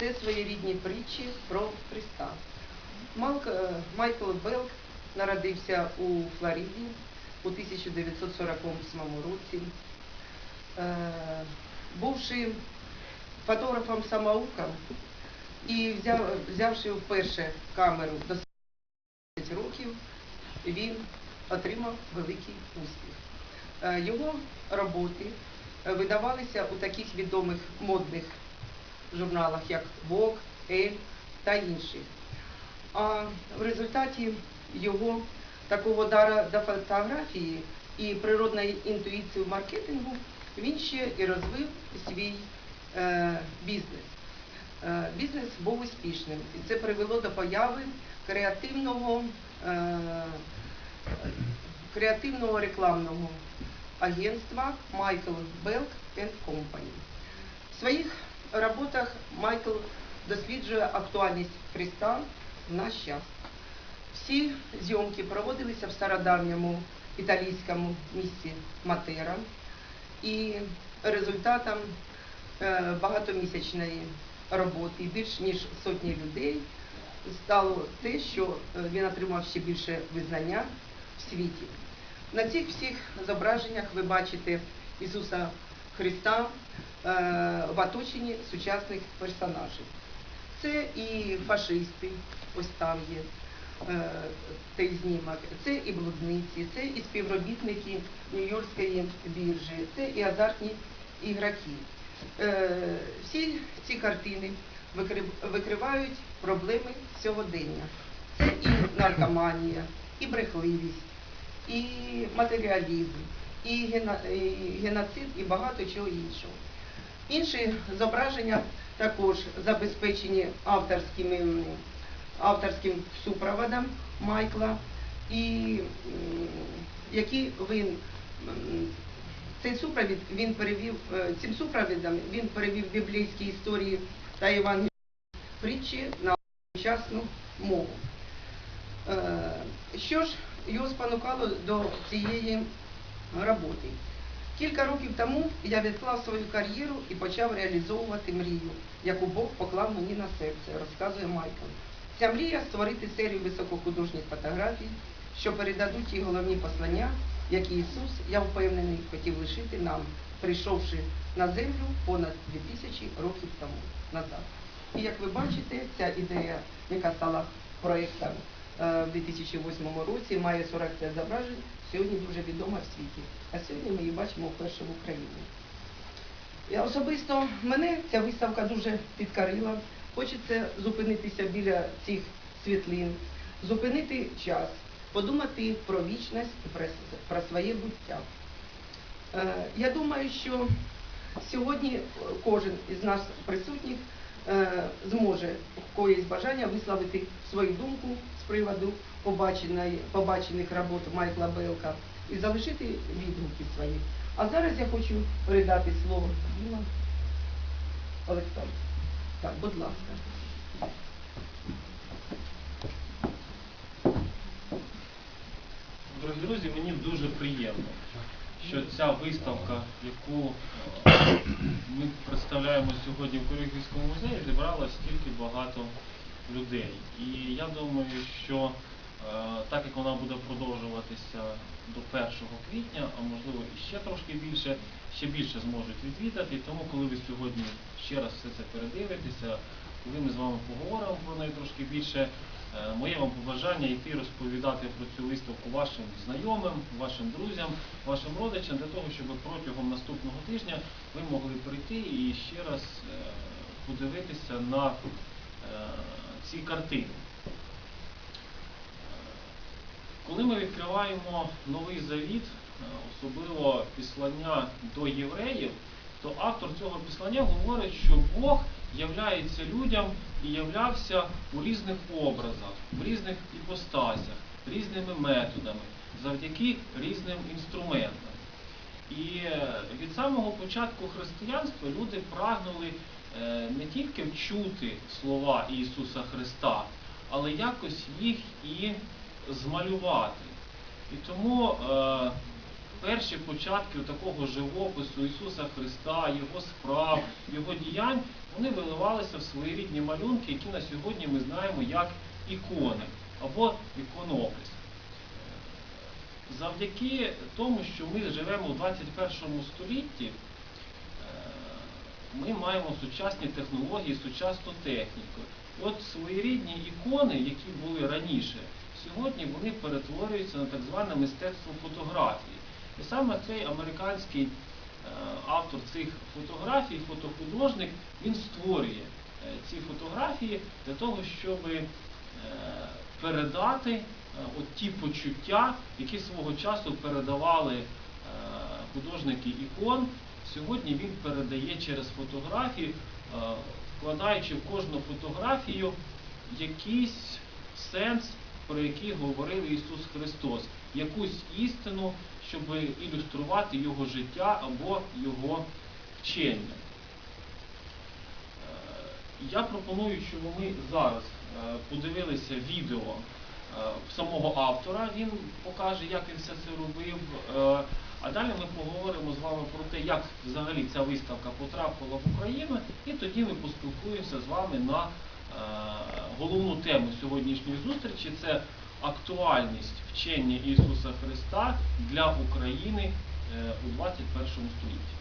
це своєрідні притчі про Христа. Е, Майкл Белк народився у Флориді у 1948 році. Е, Бувши фотографом-самоуком і взявши вперше камеру до 10 років, він отримав великий успіх. Е, Його роботи видавалися у таких відомих модних журналах, як Vogue, Elle та інших. А в результаті його такого дара до фотографії і природної інтуїції в маркетингу він ще і розвив свій е, бізнес. Е, бізнес був успішним, і це привело до появи креативного, е, креативного рекламного агентства Michael Belk Company. Своїх роботах Майкл досліджує актуальність Христа в наш час. Всі зйомки проводилися в стародавньому італійському місті Матера, і результатом е, багатомісячної роботи більш ніж сотні людей стало те, що е, він отримав ще більше визнання в світі. На цих всіх зображеннях ви бачите Ісуса Христа в оточенні сучасних персонажів. Це і фашисти, ось там є е, той знімок, це і блудниці, це і співробітники Нью-Йоркської біржі, це і азартні ігроки. Е, всі ці картини викривають проблеми сьогодення. Це і наркоманія, і брехливість, і матеріалізм, і геноцид, і багато чого іншого. Інші зображення також забезпечені авторськими, авторським супроводом Майкла, і які він цей супровід він перевів е, цим супровідом він перевів біблійські історії та євангельські притчі на сучасну мову. Е, Що ж його спонукало до цієї роботи? Кілька років тому я відклав свою кар'єру і почав реалізовувати мрію, яку Бог поклав мені на серце, розказує Майкл. Ця мрія створити серію високохудожніх фотографій, що передадуть ті головні послання, які Ісус, я впевнений, хотів лишити нам, прийшовши на землю понад 2000 років тому назад. І як ви бачите, ця ідея, яка стала проєктом в 2008 році, має 45 зображень, сьогодні дуже відома в світі. А сьогодні ми її бачимо вперше в Україні. Я особисто мене ця виставка дуже підкорила. Хочеться зупинитися біля цих світлин, зупинити час, подумати про вічність про, своє буття. Е, Я думаю, що сьогодні е, кожен із нас присутніх е, зможе в когось бажання висловити свою думку з приводу побачених робот Майкла Белка і залишити відгуки свої. А зараз я хочу передати слово Діма Олександр. Так, будь ласка. Дорогі друзі, мені дуже приємно, що ця виставка, яку ми представляємо сьогодні в Кирилівському музеї, зібрала стільки багато людей. І я думаю, що е, так як вона буде продовжуватися до 1 квітня, а можливо і ще трошки більше, ще більше зможуть відвідати. Тому, коли ви сьогодні ще раз все це передивитеся, коли ми з вами поговоримо про неї трошки більше, моє вам побажання йти розповідати про цю виставку вашим знайомим, вашим друзям, вашим родичам, для того, щоб протягом наступного тижня ви могли прийти і ще раз е, подивитися на е, ці картини. Коли ми відкриваємо новий завіт, е, особливо післання до євреїв, то автор цього післання говорить, що Бог являється людям і являвся у різних образах, в різних іпостасях, різними методами, завдяки різним інструментам. І е, від самого початку християнства люди прагнули е, не тільки вчути слова Ісуса Христа, але якось їх і змалювати. І тому е, перші початки такого живопису Ісуса Христа, Його справ, Його діянь, вони виливалися в своєрідні малюнки, які на сьогодні ми знаємо як ікони або іконопис. Завдяки тому, що ми живемо у 21 столітті, е, ми маємо сучасні технології, сучасну техніку. І от своєрідні ікони, які були раніше, сьогодні вони перетворюються на так зване мистецтво фотографії. І саме цей американський е, автор цих фотографій, фотохудожник, він створює е, ці фотографії для того, щоб е, передати от ті почуття, які свого часу передавали художники ікон. Сьогодні він передає через фотографії, вкладаючи в кожну фотографію якийсь сенс, про який говорив Ісус Христос, якусь істину, щоб ілюструвати Його життя або Його вчення. Е, Я пропоную, щоб ми зараз е, подивилися відео е, самого автора. Він покаже, як він все це робив. А далі ми поговоримо з вами про те, як взагалі ця виставка потрапила в Україну, і тоді ми поспілкуємося з вами на головну тему сьогоднішньої зустрічі. Це актуальність вчення Ісуса Христа для України е, у 21 столітті.